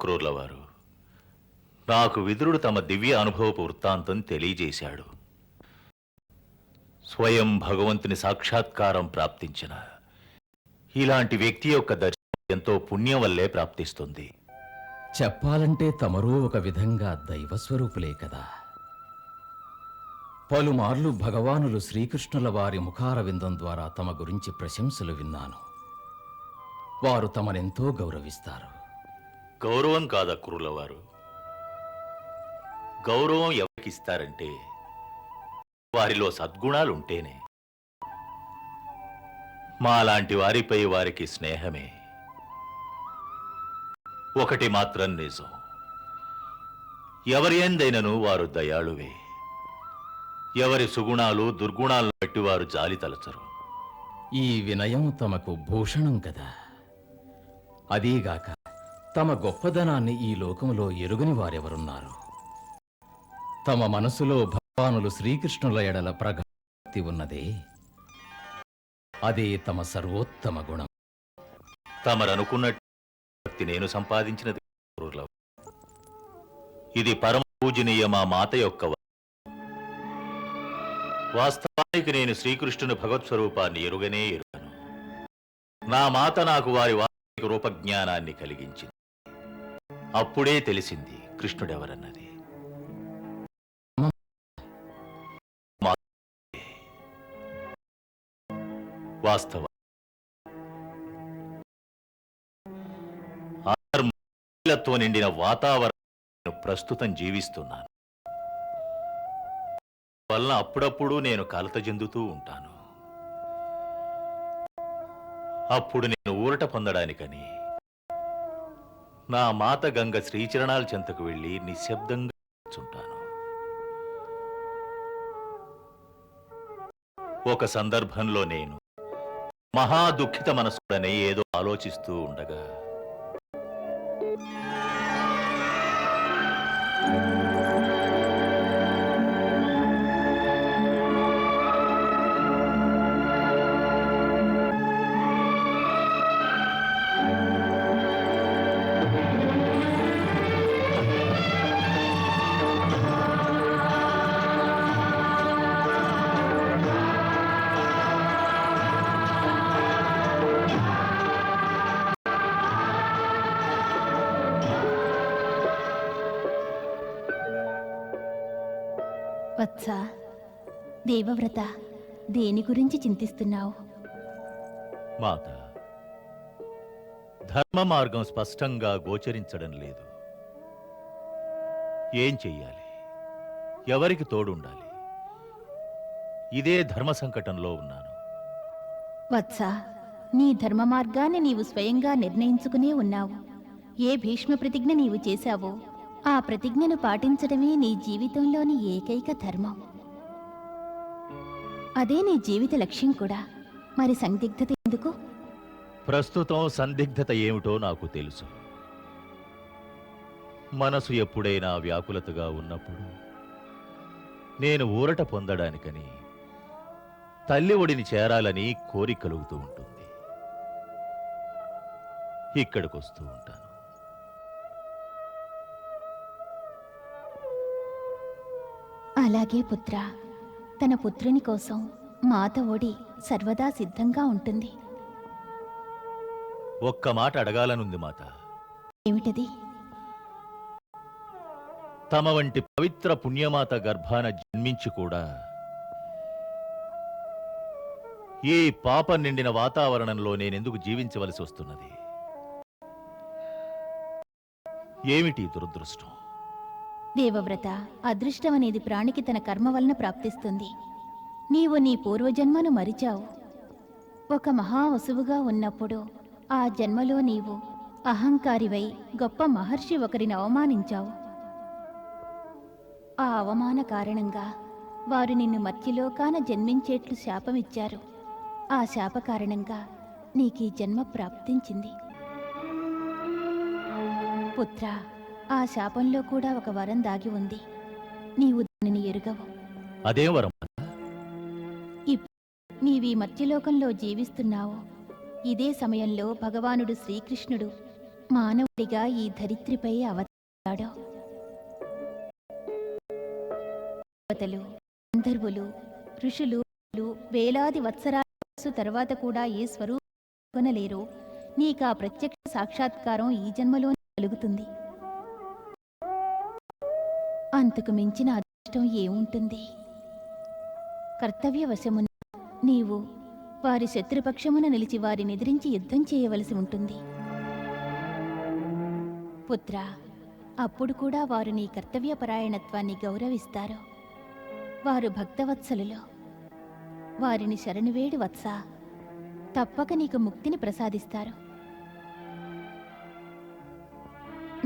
క్రూర్లవారు. నాకు విదురుడు తమ దివ్య అనుభవపు వృత్తాంతం తెలియజేశాడు. స్వయం భగవంతుని సాక్షాత్కారం ప్రాప్తించిన ఇలాంటి వ్యక్తి యొక్క దర్శనం ఎంతో పుణ్యం వల్లే ప్రాప్తిస్తుంది. చెప్పాలంటే తమరూ ఒక విధంగా దైవస్వరూపులే కదా. పలుమార్లు భగవానులు శ్రీకృష్ణుల వారి ముఖారవిందం ద్వారా తమ గురించి ప్రశంసలు విన్నాను. వారు తమనెంతో గౌరవిస్తారు. గౌరవం కాదా కురులవారు? గౌరవం ఎవరికిస్తారంటే వారిలో సద్గుణాలు ఉంటేనే మాలాంటి వారిపై వారికి స్నేహమే. ఒకటి మాత్రం నిజం. ఎవరి ఎందైనను వారు దయాళువే. ఎవరి సుగుణాలు దుర్గుణాలను బట్టి వారు జాలి తలచరు. ఈ వినయం తమకు భూషణం కదా. అదీగాక తమ గొప్పదనాన్ని ఈ లోకములో ఎరుగని వారెవరున్నారు? తమ మనసులో భగవానులు శ్రీకృష్ణుల ఎడల ప్రగతి ఉన్నదే. అదే తమ సర్వోత్తమ గుణం. తమరనుకున్నట్టు నేను సంపాదించినది ఇది పరమ పూజనీయ మా మాత యొక్క వాస్తవానికి నేను శ్రీకృష్ణుని భగవత్ స్వరూపాన్ని ఎరుగనే ఎరుగను. నా మాత నాకు వారి వాస్తవిక రూపజ్ఞానాన్ని కలిగించింది. అప్పుడే తెలిసింది కృష్ణుడెవరన్నది. వాస్తవ తో నిండిన వాతావరణం ప్రస్తుతం జీవిస్తున్నాను. వలన అప్పుడప్పుడు నేను కలత చెందుతూ ఉంటాను. అప్పుడు నేను ఊరట పొందడానికని నా మాత గంగ శ్రీచరణాల చెంతకు వెళ్ళి నిశ్శబ్దంగా కూర్చుంటాను. ఒక సందర్భంలో నేను మహా దుఃఖిత మనసుడనే ఏదో ఆలోచిస్తూ ఉండగా వత్స. దేవవ్రత దేని గురించి చింతిస్తున్నావు? మాత ధర్మ మార్గం స్పష్టంగా గోచరించడం లేదు. ఏం చెయ్యాలి? ఎవరికి తోడుండాలి? ఇదే ధర్మ సంకటంలో ఉన్నాను. వత్స నీ ధర్మ మార్గాన్ని నీవు స్వయంగా నిర్ణయించుకునే ఉన్నావు. ఏ భీష్మ ప్రతిజ్ఞ నీవు చేశావో ఆ ప్రతిజ్ఞను పాటించడమే నీ జీవితంలోని ఏకైక ధర్మం. అదే నీ జీవిత లక్ష్యం కూడా. మరి సందిగ్ధత ఎందుకు? ప్రస్తుతం సందిగ్ధత ఏమిటో నాకు తెలుసు. మనసు ఎప్పుడైనా వ్యాకులతగా ఉన్నప్పుడు నేను ఊరట పొందడానికని తల్లి ఒడిని చేరాలని కోరిక కలుగుతూ ఉంటుంది. ఇక్కడికొస్తూ ఉంటాను. అలాగే పుత్ర. తన పుత్రుని కోసం మాత ఒడి సర్వదా సిద్ధంగా ఉంటుంది. ఒక్క మాట అడగాలనుంది మాత. ఏమిటది? తమ వంటి పవిత్ర పుణ్యమాత గర్భాన జన్మించి కూడా ఈ పాప నిండిన వాతావరణంలో నేనెందుకు జీవించవలసి వస్తున్నది? ఏమిటి దురదృష్టం? దేవవ్రత అదృష్టం అనేది ప్రాణికి తన కర్మ వలన ప్రాప్తిస్తుంది. నీవు నీ పూర్వజన్మను మరిచావు. ఒక మహా వసువుగా ఉన్నప్పుడు ఆ జన్మలో నీవు అహంకారివై గొప్ప మహర్షి ఒకరిని అవమానించావు. ఆ అవమాన కారణంగా వారు నిన్ను మత్స్యలోకాన జన్మించేట్లు శాపమిచ్చారు. ఆ శాప కారణంగా నీకీ జన్మ ప్రాప్తించింది. పుత్ర ఆ శాపంలో కూడా ఒక వరం దాగి ఉంది. నీవు దానిని ఎరుగవు. అదే వరం నీవీ మత్స్యలోకంలో జీవిస్తున్నావు. ఇదే సమయంలో భగవానుడు శ్రీకృష్ణుడు మానవుడిగా ఈ ధరిత్రిపై అవతాడు దేవతలు గంధర్వులు ఋషులు వేలాది వత్సరాల తర్వాత కూడా ఏ స్వరూపనలేరు నీకా ప్రత్యక్ష సాక్షాత్కారం ఈ జన్మలోనే కలుగుతుంది. అంతకు మించిన అదృష్టం ఏముంటుంది? కర్తవ్యవశమున నీవు వారి శత్రుపక్షమున నిలిచి వారిని ఎదిరించి యుద్ధం చేయవలసి ఉంటుంది. పుత్ర అప్పుడు కూడా వారు నీ కర్తవ్యపరాయణత్వాన్ని గౌరవిస్తారు? వారు భక్తవత్సలులో. వారిని శరణువేడు వత్స. తప్పక నీకు ముక్తిని ప్రసాదిస్తారు.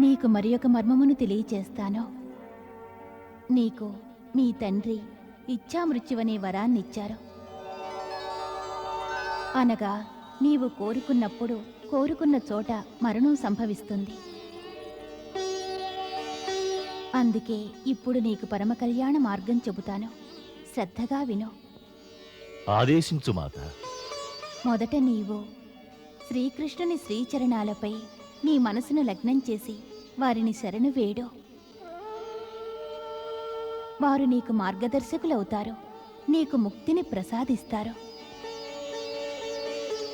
నీకు మరి ఒక మర్మమును తెలియచేస్తాను? నీకు మీ తండ్రి ఇచ్చామృత్యువనే వరాన్నిచ్చారు. అనగా నీవు కోరుకున్నప్పుడు కోరుకున్న చోట మరణం సంభవిస్తుంది. అందుకే ఇప్పుడు నీకు పరమ కళ్యాణ మార్గం చెబుతాను. శ్రద్ధగా విను. ఆదేశించు మాత. మొదట నీవు శ్రీకృష్ణుని శ్రీచరణాలపై నీ మనసును లగ్నం చేసి వారిని శరణు వేడు. వారు నీకు మార్గదర్శకులవుతారు. నీకు ముక్తిని ప్రసాదిస్తారు.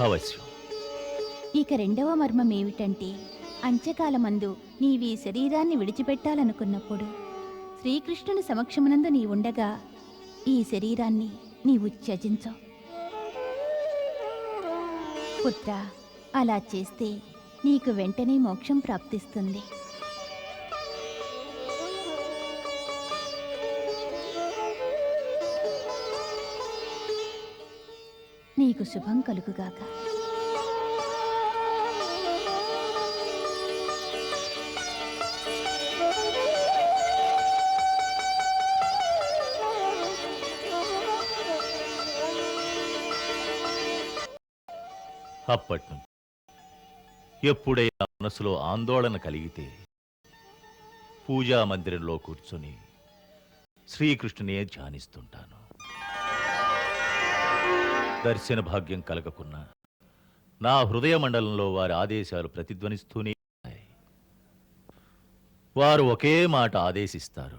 అవశ్యం. ఇక రెండవ మర్మం ఏమిటంటే అంత్యకాలమందు నీవీ శరీరాన్ని విడిచిపెట్టాలనుకున్నప్పుడు శ్రీకృష్ణుని సమక్షమునందు నీ ఉండగా ఈ శరీరాన్ని నీవు త్యజించు. పుత్ర అలా చేస్తే నీకు వెంటనే మోక్షం ప్రాప్తిస్తుంది. నీకు శుభం కలుగుగాక. అప్పటి ఎప్పుడైనా మనసులో ఆందోళన కలిగితే పూజా మందిరంలో కూర్చొని శ్రీకృష్ణునే ధ్యానిస్తుంటాను. దర్శన భాగ్యం కలగకున్నా నా హృదయ మండలంలో వారి ఆదేశాలు ప్రతిధ్వనిస్తూనే ఉన్నాయి. వారు ఒకే మాట ఆదేశిస్తారు.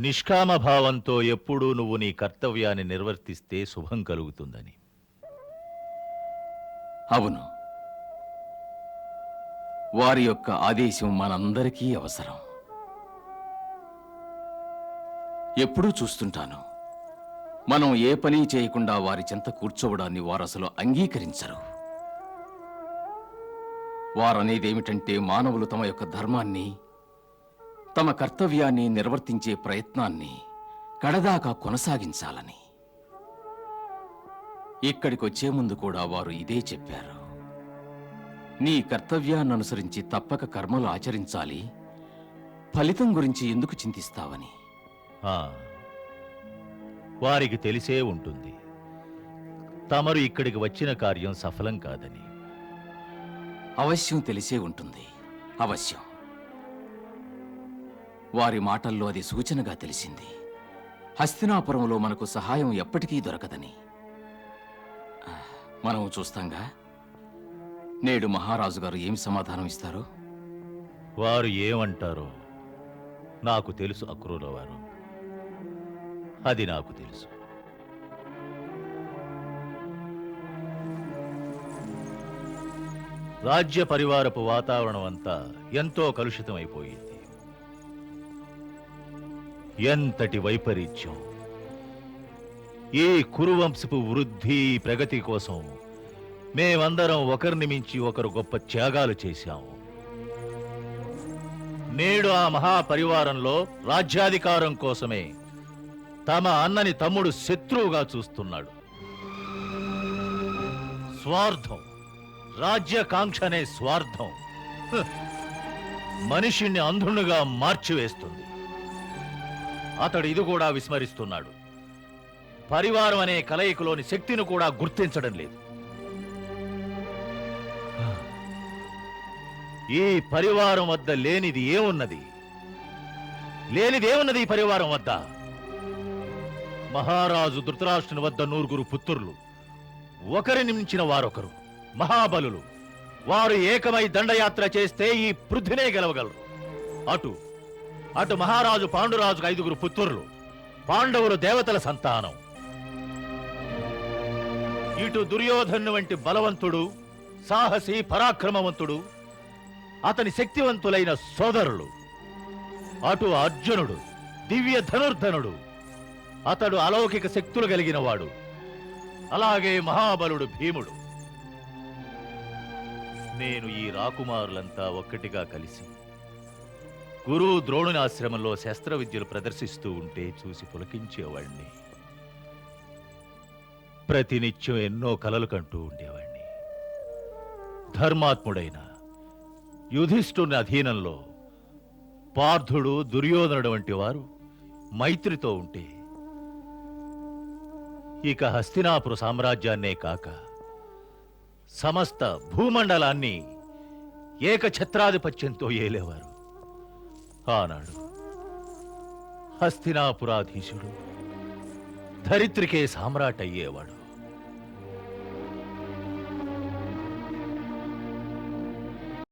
నిష్కామ భావంతో ఎప్పుడూ నువ్వు నీ కర్తవ్యాన్ని నిర్వర్తిస్తే శుభం కలుగుతుందని. అవును. వారి యొక్క ఆదేశం మనందరికీ అవసరం. ఎప్పుడూ చూస్తుంటాను. మనం ఏ పని చేయకుండా వారి చెంత కూర్చోవడాన్ని వారు అసలు అంగీకరించరు. వారనేదేమిటంటే మానవులు తమ యొక్క ధర్మాన్ని తమ కర్తవ్యాన్ని నిర్వర్తించే ప్రయత్నాన్ని కడదాకా కొనసాగించాలని. ఇక్కడికి వచ్చే ముందు కూడా వారు ఇదే చెప్పారు. నీ కర్తవ్యాన్ని అనుసరించి తప్పక కర్మలు ఆచరించాలి. ఫలితం గురించి ఎందుకు చింతిస్తావని? వారికి తెలిసే ఉంటుంది. తమరు ఇక్కడికి వచ్చిన కార్యం సఫలం కాదని. అవశ్యం తెలిసే ఉంటుంది. అవశ్యం. వారి మాటల్లో అది సూచనగా తెలిసింది. హస్తినాపురంలో మనకు సహాయం ఎప్పటికీ దొరకదని. మనం చూస్తాంగా. నేడు మహారాజు గారు ఏం సమాధానం ఇస్తారో? వారు ఏమంటారో నాకు తెలుసు అక్రూర వారు అది నాకు తెలుసు. రాజ్య పరివారపు వాతావరణం అంతా ఎంతో కలుషితమైపోయింది. ఎంతటి వైపరీత్యం. ఈ కురువంశపు వృద్ధి ప్రగతి కోసం మేమందరం ఒకరిని మించి ఒకరు గొప్ప త్యాగాలు చేశాము. నేడు ఆ మహాపరివారంలో రాజ్యాధికారం కోసమే తమ అన్నని తమ్ముడు శత్రువుగా చూస్తున్నాడు. స్వార్థం. రాజ్యకాంక్షనే స్వార్థం. మనిషిని అంధునుగా మార్చివేస్తుంది. అతడు ఇది కూడా విస్మరిస్తున్నాడు. పరివారం అనే కలయికలోని శక్తిని కూడా గుర్తించడం లేదు. ఈ పరివారం వద్ద లేనిది ఏమున్నది? లేనిది ఏమున్నది ఈ పరివారం వద్ద? మహారాజు ధృతరాష్ట్రుని వద్ద నూరుగురు పుత్రులు. ఒకరిని మించిన వారొకరు. మహాబలులు. వారు ఏకమై దండయాత్ర చేస్తే ఈ పృథ్వినే గెలవగలరు. అటు అటు మహారాజు పాండురాజుకు ఐదుగురు పుత్రులు. పాండవులు దేవతల సంతానం. ఇటు దుర్యోధను వంటి బలవంతుడు సాహసి పరాక్రమవంతుడు అతని శక్తివంతులైన సోదరులు. అటు అర్జునుడు దివ్య ధనుర్ధనుడు అతడు అలౌకిక శక్తులు కలిగినవాడు. అలాగే మహాబలుడు భీముడు. నేను ఈ రాకుమారులంతా ఒక్కటిగా కలిసి గురువు ద్రోణుని ఆశ్రమంలో శస్త్ర విద్యలు ప్రదర్శిస్తూ ఉంటే చూసి పులకించేవాణ్ణి. ప్రతినిత్యం ఎన్నో కలలు కంటూ ఉండేవాణ్ణి. ధర్మాత్ముడైన యుధిష్ఠుని అధీనంలో పార్థుడు దుర్యోధనుడు వంటి వారు మైత్రితో ఉంటే ఇక హస్తినాపుర సామ్రాజ్యాన్నే కాక సమస్త భూమండలాన్ని ఏకఛత్రాధిపత్యంతో ఏలేవారు. ఆనాడు హస్తినాపురాధీశుడు ధరిత్రికే సామ్రాట్ అయ్యేవాడు